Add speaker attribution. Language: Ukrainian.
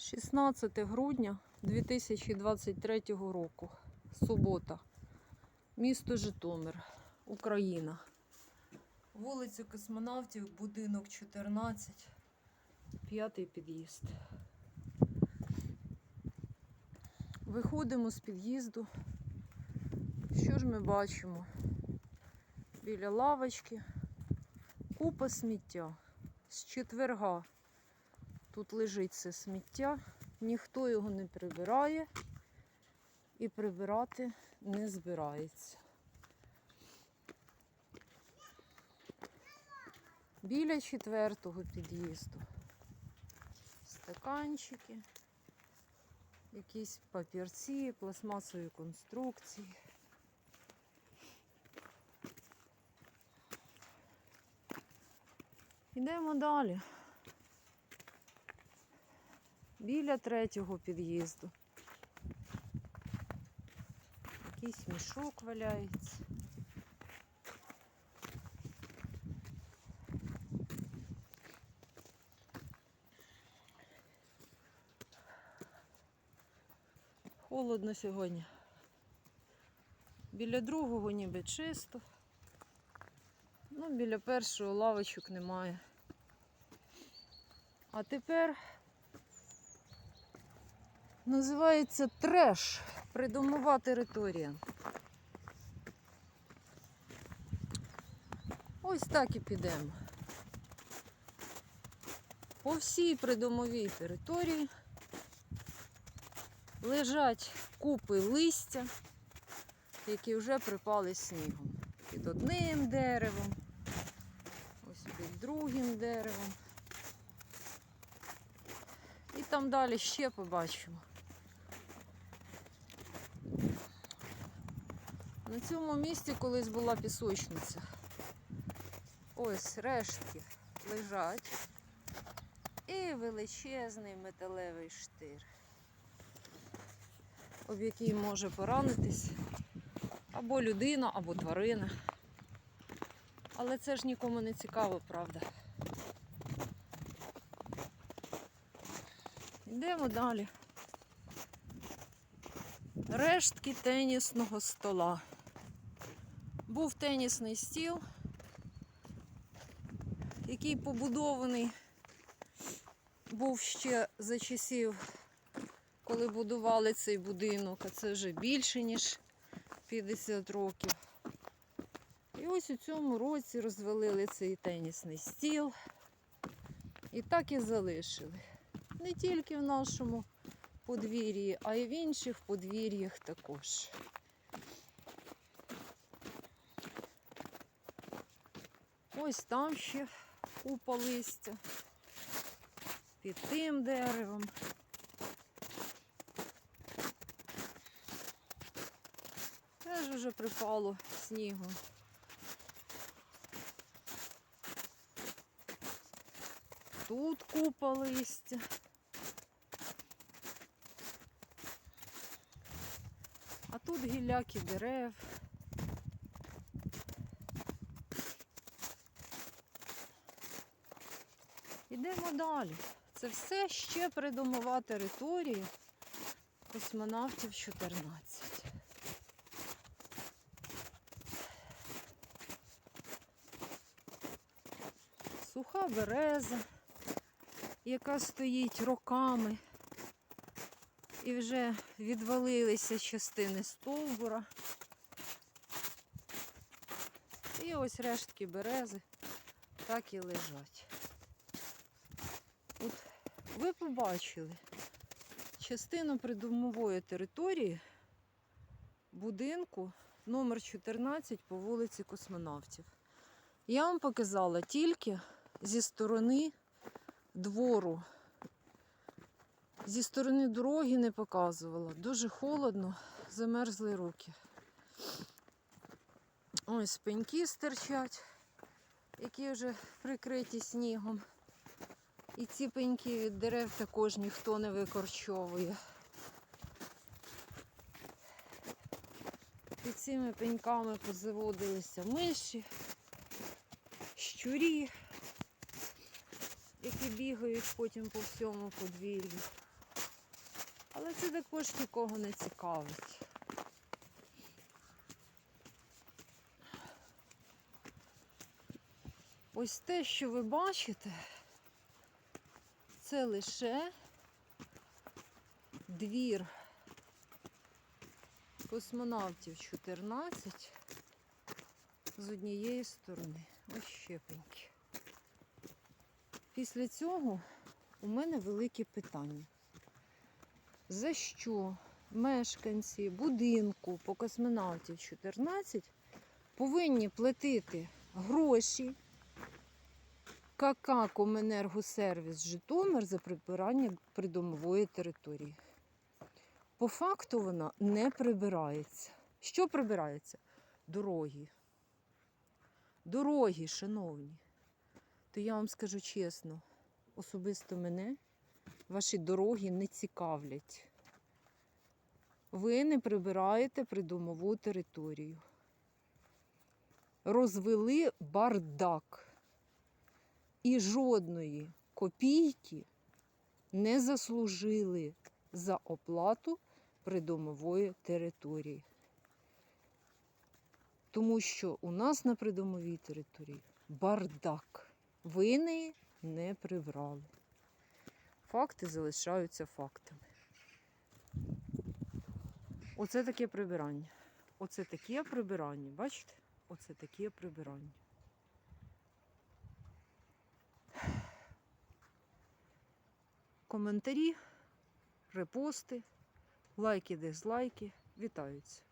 Speaker 1: 16 грудня 2023 року. Субота. Місто Житомир, Україна. Вулиця Космонавтів, будинок 14, п'ятий під'їзд. Виходимо з під'їзду. Що ж ми бачимо? Біля лавочки купа сміття. З четверга тут лежить це сміття, ніхто його не прибирає і прибирати не збирається. Біля четвертого під'їзду стаканчики, якісь папірці, пластмасові конструкції. Йдемо далі. Біля третього під'їзду. Якийсь мішок валяється. Холодно сьогодні. Біля другого ніби чисто. Ну, біля першого лавочок немає. А тепер називається треш. Придомова територія. Ось так і підемо. По всій придомовій території лежать купи листя, які вже припали снігом. Під одним деревом, ось під другим деревом. І там далі ще побачимо. На цьому місці колись була пісочниця. Ось рештки лежать. І величезний металевий штир, об який може поранитись або людина, або тварина. Але це ж нікому не цікаво, правда. Йдемо далі. Рештки тенісного стола. Був тенісний стіл, який побудований був ще за часів, коли будували цей будинок, а це вже більше, ніж 50 років. І ось у цьому році розвалили цей тенісний стіл. І так і залишили. Не тільки в нашому подвір'ї, а й в інших подвір'ях також. Ось там ще купа листя. Під тим деревом. Теж вже припало снігу. Тут купа листя. А тут гілляки дерев. Йдемо далі. Це все ще придомова територія космонавтів 14. Суха береза, яка стоїть роками. І вже відвалилися частини стовбура. І ось рештки берези так і лежать. От ви побачили частину придомової території будинку номер 14 по вулиці Космонавтів. Я вам показала тільки зі сторони двору. Зі сторони дороги не показувала. Дуже холодно, замерзли руки. Ось пеньки стирчать, які вже прикриті снігом. І ці пеньки від дерев також ніхто не викорчовує. Під цими пеньками позаводилися миші, щурі, які бігають потім по всьому подвір'ю. Але це також нікого не цікавить. Ось те, що ви бачите, це лише двір космонавтів 14 з однієї сторони. Ось щепеньки. Після цього у мене велике питання. За що мешканці будинку по космонавтів 14 повинні платити гроші КК Коменергосервіс Житомир за прибирання придомової території? По факту вона не прибирається. Що прибирається? Дороги. Дороги, шановні. То я вам скажу чесно, особисто мене ваші дороги не цікавлять. Ви не прибираєте придомову територію. Розвели бардак. І жодної копійки не заслужили за оплату придомової території. Тому що у нас на придомовій території бардак. Ви неї не прибрали. Факти залишаються фактами. Оце таке прибирання. Оце таке прибирання. Бачите? Оце таке прибирання. Коментарі, репости, лайки, дизлайки вітаються.